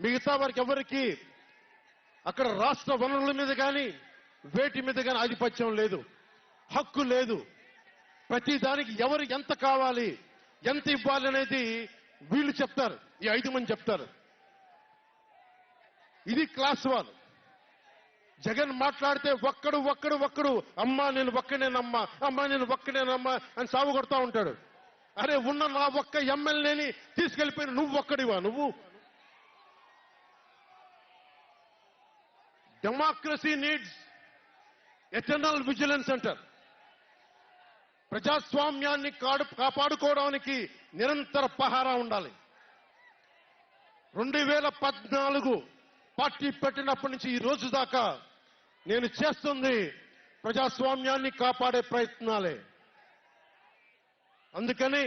మిగతా వారికి ఎవరికి అక్కడ రాష్ట్ర వనరుల మీద కానీ వేటి మీద కానీ ఆధిపత్యం లేదు హక్కు లేదు. ప్రతి దానికి ఎవరు ఎంత కావాలి ఎంత ఇవ్వాలి అనేది వీళ్ళు చెప్తారు ఈ ఐదు మంది చెప్తారు. ఇది క్లాస్ వన్. జగన్ మాట్లాడితే ఒక్కడు ఒక్కడు ఒక్కడు అమ్మా నేను ఒక్కనేనమ్మా అమ్మా నేను ఒక్కనేనమ్మా అని సాగు కొడతా ఉంటాడు. అరే ఉన్న నా ఒక్క ఎమ్మెల్యేని తీసుకెళ్ళిపోయిన నువ్వు ఒక్కడివా నువ్వు? డెమోక్రసీ నీడ్స్ ఎటర్నల్ విజిలెన్స్ అంటారు ప్రజాస్వామ్యాన్ని కాడు కాపాడుకోవడానికి నిరంతర పహారా ఉండాలి. రెండు వేల పద్నాలుగు పార్టీ పెట్టినప్పటి నుంచి ఈ రోజు దాకా నేను చేస్తుంది ప్రజాస్వామ్యాన్ని కాపాడే ప్రయత్నాలే. అందుకని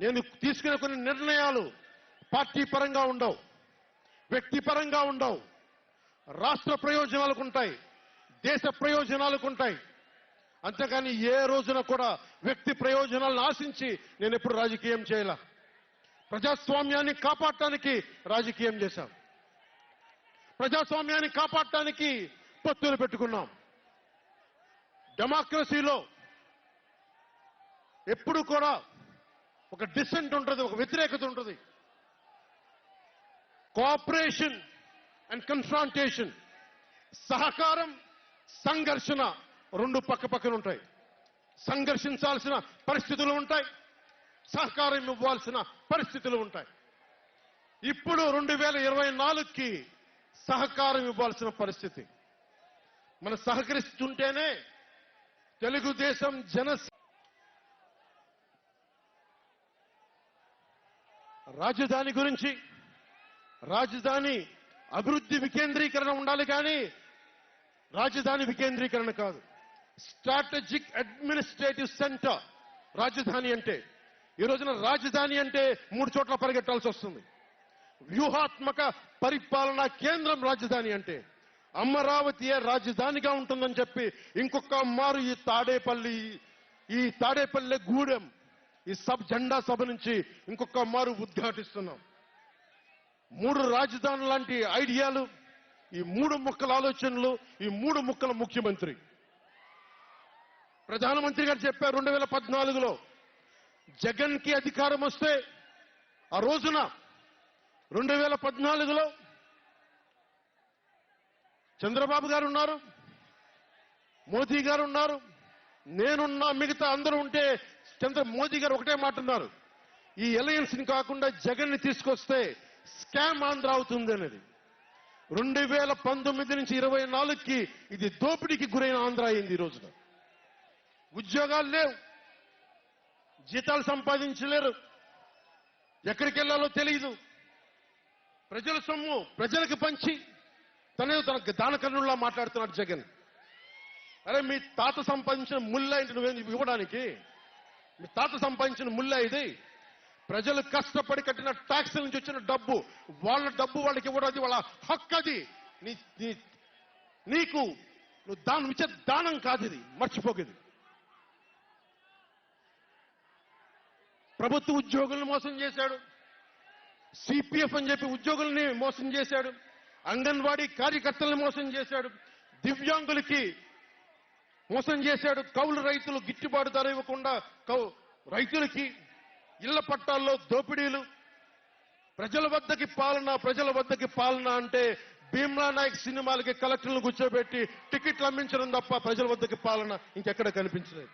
నేను తీసుకునే కొన్ని నిర్ణయాలు పార్టీ పరంగా ఉండవు వ్యక్తిపరంగా ఉండవు. రాష్ట్ర ప్రయోజనాలకు ఉంటాయి దేశ ప్రయోజనాలకు ఉంటాయి. అంతేకాని ఏ రోజున కూడా వ్యక్తి ప్రయోజనాలను ఆశించి నేను ఎప్పుడు రాజకీయం చేయాల. ప్రజాస్వామ్యాన్ని కాపాడటానికి రాజకీయం చేశాం. ప్రజాస్వామ్యాన్ని కాపాడటానికి పొత్తులు పెట్టుకున్నాం. డెమోక్రసీలో ఎప్పుడు కూడా ఒక డిసెంట్ ఉంటుంది ఒక వ్యతిరేకత ఉంటుంది. కోఆపరేషన్ అండ్ కన్ఫ్రాంటేషన్ సహకారం సంఘర్షణ రెండు పక్క పక్కన ఉంటాయి. సంఘర్షించాల్సిన పరిస్థితులు ఉంటాయి. సహకారం ఇవ్వాల్సిన పరిస్థితులు ఉంటాయి. ఇప్పుడు రెండు వేల ఇరవై నాలుగుకి సహకారం ఇవ్వాల్సిన పరిస్థితి. మనం సహకరిస్తుంటేనే తెలుగుదేశం జన రాజధాని గురించి రాజధాని అభివృద్ధి వికేంద్రీకరణ ఉండాలి కానీ రాజధాని వికేంద్రీకరణ కాదు. స్ట్రాటజిక్ అడ్మినిస్ట్రేటివ్ సెంటర్ రాజధాని అంటే ఈ రోజున రాజధాని అంటే మూడు చోట్ల పరిగెట్టాల్సి వస్తుంది. వ్యూహాత్మక పరిపాలనా కేంద్రం రాజధాని అంటే అమరావతియే రాజధానిగా ఉంటుందని చెప్పి ఇంకొక మారు ఈ తాడేపల్లి ఈ తాడేపల్లి గూడెం ఈ సబ్ జెండా సభ నుంచి ఇంకొక మారు ఉద్ఘాటిస్తున్నాం. మూడు రాజధాని లాంటి ఐడియాలు ఈ మూడు ముక్కల ఆలోచనలు ఈ మూడు ముక్కల ముఖ్యమంత్రి. ప్రధానమంత్రి గారు చెప్పారు రెండు వేల పద్నాలుగులో జగన్కి అధికారం వస్తే ఆ రోజున రెండు వేల పద్నాలుగులో చంద్రబాబు గారు ఉన్నారు మోదీ గారు ఉన్నారు నేనున్నా మిగతా అందరూ ఉంటే చంద్ర మోదీ గారు ఒకటే మాట ఉన్నారు ఈ అలయన్స్ని కాకుండా జగన్ని తీసుకొస్తే స్కామ్ ఆంధ్ర అవుతుంది అనేది. రెండు వేల పంతొమ్మిది నుంచి ఇరవై నాలుగుకి ఇది దోపిడీకి గురైన ఆంధ్ర అయింది ఈ రోజున. ఉద్యోగాలు లేవు. జీతాలు సంపాదించలేరు. ఎక్కడికి వెళ్ళాలో తెలియదు ప్రజల సొమ్ము ప్రజలకు పంచి తనే తన దానకర్ణుల్లా మాట్లాడుతున్నాడు జగన్. అరే మీ తాత సంపాదించిన ముల్లా ఏంటి నువ్వేం ఇవ్వడానికి? మీ తాత సంపాదించిన ముల్లా ఇది. ప్రజలు కష్టపడి కట్టిన ట్యాక్స్ నుంచి వచ్చిన డబ్బు వాళ్ళ డబ్బు వాళ్ళకి ఇవ్వడం అది వాళ్ళ హక్కు అది. నీ నీకు నువ్వు దానం ఇచ్చే దానం కాదు ఇది మర్చిపోకేది ప్రభుత్వ ఉద్యోగులను మోసం చేశాడు. సిపిఎఫ్ అని చెప్పి ఉద్యోగుల్ని మోసం చేశాడు. అంగన్వాడీ కార్యకర్తలను మోసం చేశాడు. దివ్యాంగులకి మోసం చేశాడు. కౌలు రైతులు గిట్టుబాటు ధర ఇవ్వకుండా కౌ రైతులకి ఇళ్ళ పట్టాల్లో దోపిడీలు. ప్రజల వద్దకి పాలన ప్రజల వద్దకి పాలన అంటే భీమ్లా నాయక్ సినిమాలకి కలెక్టర్లను కూర్చోబెట్టి టికెట్లు అమ్మించడం తప్ప ప్రజల వద్దకి పాలన ఇంకెక్కడ కనిపించలేదు.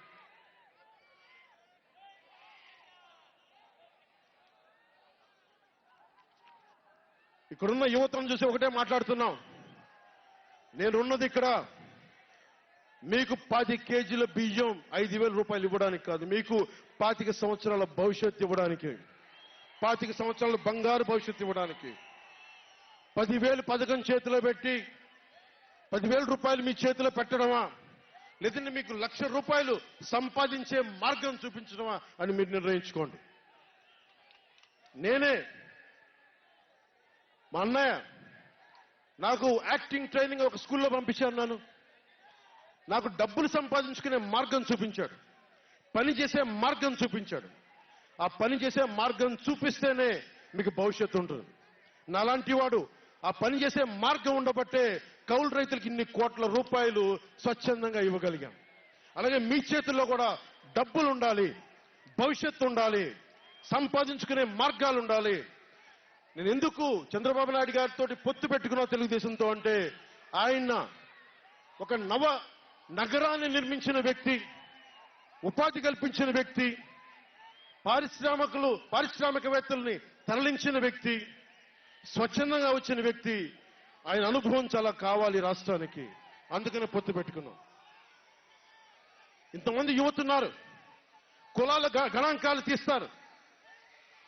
ఇక్కడున్న యువతను చూసి ఒకటే మాట్లాడుతున్నాం. నేనున్నది ఇక్కడ మీకు పాతి కేజీల బియ్యం ఐదు వేల రూపాయలు ఇవ్వడానికి కాదు మీకు పాతిక సంవత్సరాల భవిష్యత్తు ఇవ్వడానికి. పాతిక సంవత్సరాల బంగారు భవిష్యత్తు ఇవ్వడానికి. పదివేలు పథకం చేతిలో పెట్టి పదివేల రూపాయలు మీ చేతిలో పెట్టడమా? లేదంటే మీకు లక్ష రూపాయలు సంపాదించే మార్గం చూపించడమా అని మీరు నిర్ణయించుకోండి. నేనే మా అన్నయ్య నాకు యాక్టింగ్ ట్రైనింగ్ ఒక స్కూల్లో పంపించాను నన్ను. నాకు డబ్బులు సంపాదించుకునే మార్గం చూపించాడు. పని చేసే మార్గం చూపించాడు. ఆ పని చేసే మార్గం చూపిస్తేనే మీకు భవిష్యత్తు ఉంటుంది. నాలాంటి వాడు ఆ పని చేసే మార్గం ఉండబట్టే కౌలు రైతులకు ఇన్ని కోట్ల రూపాయలు స్వచ్ఛందంగా ఇవ్వగలిగాం. అలాగే మీ చేతుల్లో కూడా డబ్బులు ఉండాలి భవిష్యత్తు ఉండాలి సంపాదించుకునే మార్గాలు ఉండాలి. నేను ఎందుకు చంద్రబాబు నాయుడు గారితో పొత్తు పెట్టుకున్నా తెలుగుదేశంతో అంటే ఆయన ఒక నవ నగరాన్ని నిర్మించిన వ్యక్తి ఉపాధి కల్పించిన వ్యక్తి పారిశ్రామికులు పారిశ్రామికవేత్తల్ని తరలించిన వ్యక్తి స్వచ్ఛందంగా వచ్చిన వ్యక్తి ఆయన అనుభవం చాలా కావాలి రాష్ట్రానికి. అందుకనే పొత్తు పెట్టుకున్నాం. ఇంతమంది యువతున్నారు. కులాల గ- గణాంకాలు తీస్తారు.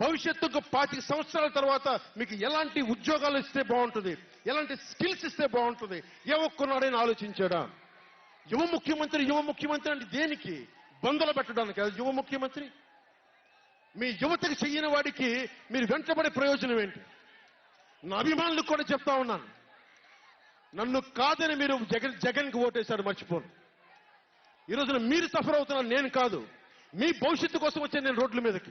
భవిష్యత్తుకు పాతిక సంవత్సరాల తర్వాత మీకు ఎలాంటి ఉద్యోగాలు ఇస్తే బాగుంటుంది? ఎలాంటి స్కిల్స్ ఇస్తే బాగుంటుంది? ఏ ఒక్కనాడని ఆలోచించాడా? యువ ముఖ్యమంత్రి యువ ముఖ్యమంత్రి అంటే దేనికి? బంధులు పెట్టడానికి యువ ముఖ్యమంత్రి మీ యువతకు చెయ్యని వాడికి మీరు వెంటబడే ప్రయోజనం ఏంటి? నా అభిమానులకు కూడా చెప్తా ఉన్నాను. నన్ను కాదని మీరు జగన్ జగన్కి ఓటేశారు మర్చిపోను. ఈ రోజున మీరు సఫర్ అవుతున్నారు నేను కాదు. మీ భవిష్యత్తు కోసం వచ్చే నేను రోడ్ల మీదకి.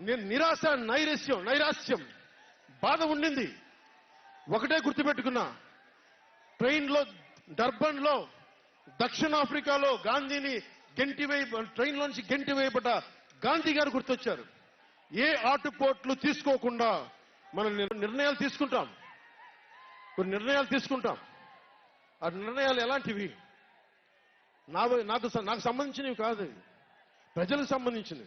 నిరాశ నైరాశ్యం నైరాస్యం బాధ ఉండింది. ఒకటే గుర్తుపెట్టుకున్నా. ట్రైన్లో డర్బన్లో దక్షిణాఫ్రికాలో గాంధీని గెంటి గెంటివేయ ట్రైన్లోంచి గెంటి వేయబడ్డ గాంధీ గారు గుర్తొచ్చారు. ఏ ఆటుపోట్లు తీసుకోకుండా మనం నిర్ణయాలు తీసుకుంటాం. కొన్ని నిర్ణయాలు తీసుకుంటాం. ఆ నిర్ణయాలు ఎలాంటివి? నా నాకు నాకు సంబంధించినవి కాదు. ప్రజలకు సంబంధించినవి.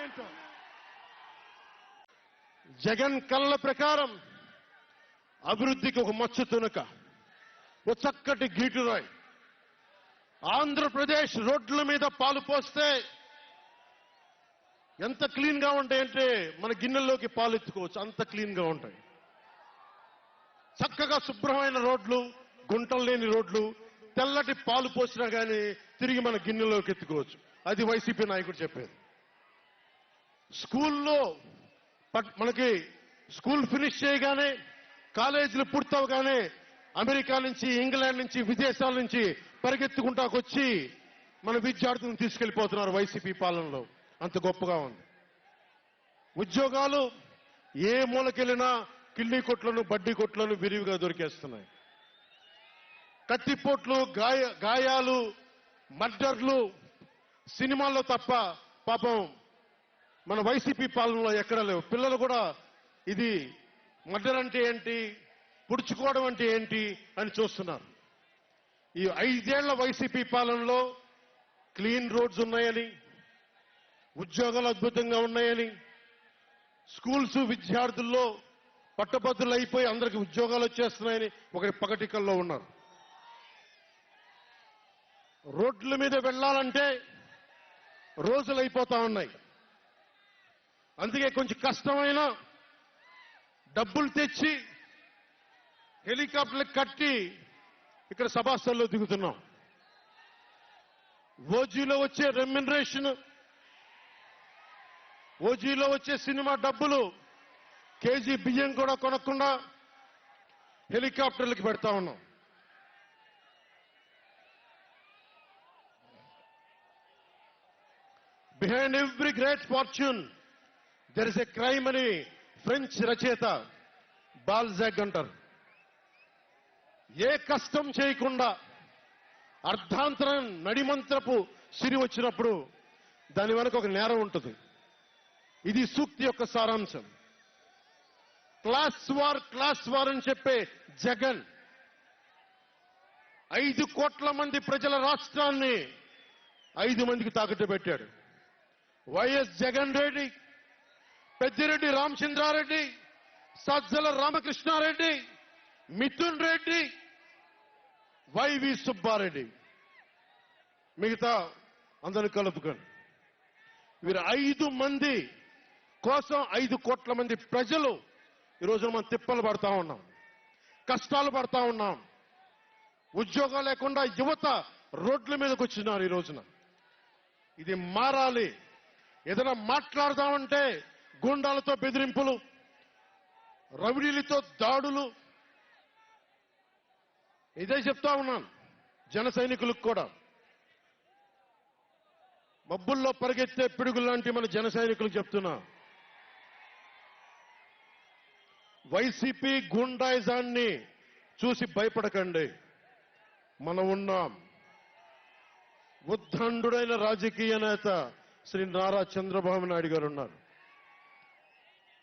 జగన్ కళ్ళ ప్రకారం అభివృద్ధికి ఒక మచ్చు తునక ఒక చక్కటి గీటురాయి. ఆంధ్రప్రదేశ్ రోడ్ల మీద పాలు పోస్తే ఎంత క్లీన్గా ఉంటాయంటే మన గిన్నెల్లోకి పాలు ఎత్తుకోవచ్చు అంత క్లీన్గా ఉంటాయి. చక్కగా శుభ్రమైన రోడ్లు గుంటలు లేని రోడ్లు తెల్లటి పాలు పోసినా కానీ తిరిగి మన గిన్నెలోకి ఎత్తుకోవచ్చు. అది వైసీపీ నాయకుడు చెప్పేది. స్కూల్లో మనకి స్కూల్ ఫినిష్ చేయగానే కాలేజీలు పూర్తవగానే అమెరికా నుంచి ఇంగ్లాండ్ నుంచి విదేశాల నుంచి పరిగెత్తుకుంటాకొచ్చి మన విద్యార్థులను తీసుకెళ్ళిపోతున్నారు వైసీపీ పాలనలో. అంత గొప్పగా ఉంది. ఉద్యోగాలు ఏ మూలకెళ్ళినా కిళ్ళీ కొట్లను బడ్డీ కొట్లను విరివిగా దొరికేస్తున్నాయి. కత్తిపోట్లు గాయ గాయాలు మర్డర్లు సినిమాల్లో తప్ప పాపం మన వైసీపీ పాలనలో ఎక్కడ లేవు. పిల్లలు కూడా ఇది మర్డర్ అంటే ఏంటి పుడుచుకోవడం అంటే ఏంటి అని చూస్తున్నారు. ఈ ఐదేళ్ళ వైసీపీ పాలనలో క్లీన్ రోడ్స్ ఉన్నాయని ఉద్యోగాలు అద్భుతంగా ఉన్నాయని స్కూల్స్ విద్యార్థుల్లో పట్టభద్రులు అయిపోయి అందరికి ఉద్యోగాలు వచ్చేస్తున్నాయని ఒకటి పగటికల్లో ఉన్నారు. రోడ్ల మీద వెళ్ళాలంటే రోజులు అయిపోతా ఉన్నాయి. అందుకే కొంచెం కష్టమైన డబ్బులు తెచ్చి హెలికాప్టర్లు కట్టి ఇక్కడ సభాస్థల్లో దిగుతున్నాం. ఓజీలో వచ్చే రెమ్యునరేషన్ ఓజీలో వచ్చే సినిమా డబ్బులు కేజీ బియ్యం కూడా కొనకుండా హెలికాప్టర్లకు పెడతా ఉన్నాం. Behind every great fortune there is a crime అని ఫ్రెంచ్ రచయిత బాల్జాగ్ అంటారు. ఏ కష్టం చేయకుండా అర్ధాంతరం నడిమంత్రపు సిరి వచ్చినప్పుడు దాని వెనక ఒక నేరం ఉంటుంది. ఇది సూక్తి యొక్క సారాంశం. క్లాస్ వార్ క్లాస్ వార్ అని చెప్పే జగన్ ఐదు కోట్ల మంది ప్రజల రాష్ట్రాన్ని ఐదు మందికి తాకట్టు పెట్టాడు. YS Jagan Reddy Peddireddy Ramachandra Reddy Sajjala Ramakrishna Reddy Mithun Reddy YV Subba Reddy. మిగతా అందరిని కలుపుకొని వీరు ఐదు మంది కోసం ఐదు కోట్ల మంది ప్రజలు ఈరోజు మనం తిప్పలు పడతా ఉన్నాం కష్టాలు పడతా ఉన్నాం. ఉద్యోగం లేకుండా యువత రోడ్ల మీదకి వచ్చినారు ఈ రోజున. ఇది మారాలి. ఏదైనా మాట్లాడదామంటే గుండాలతో బెదిరింపులు రౌడీలతో దాడులు. ఇదే చెప్తా ఉన్నాను జన సైనికులకు కూడా. మబ్బుల్లో పరిగెత్తే పిడుగులు లాంటి మన జన సైనికులకు చెప్తున్నా. వైసీపీ గుండాయిజాన్ని చూసి భయపడకండి. మనం ఉన్నాం. ఉద్దండుడైన రాజకీయ నేత శ్రీ నారా చంద్రబాబు నాయుడు గారు ఉన్నారు.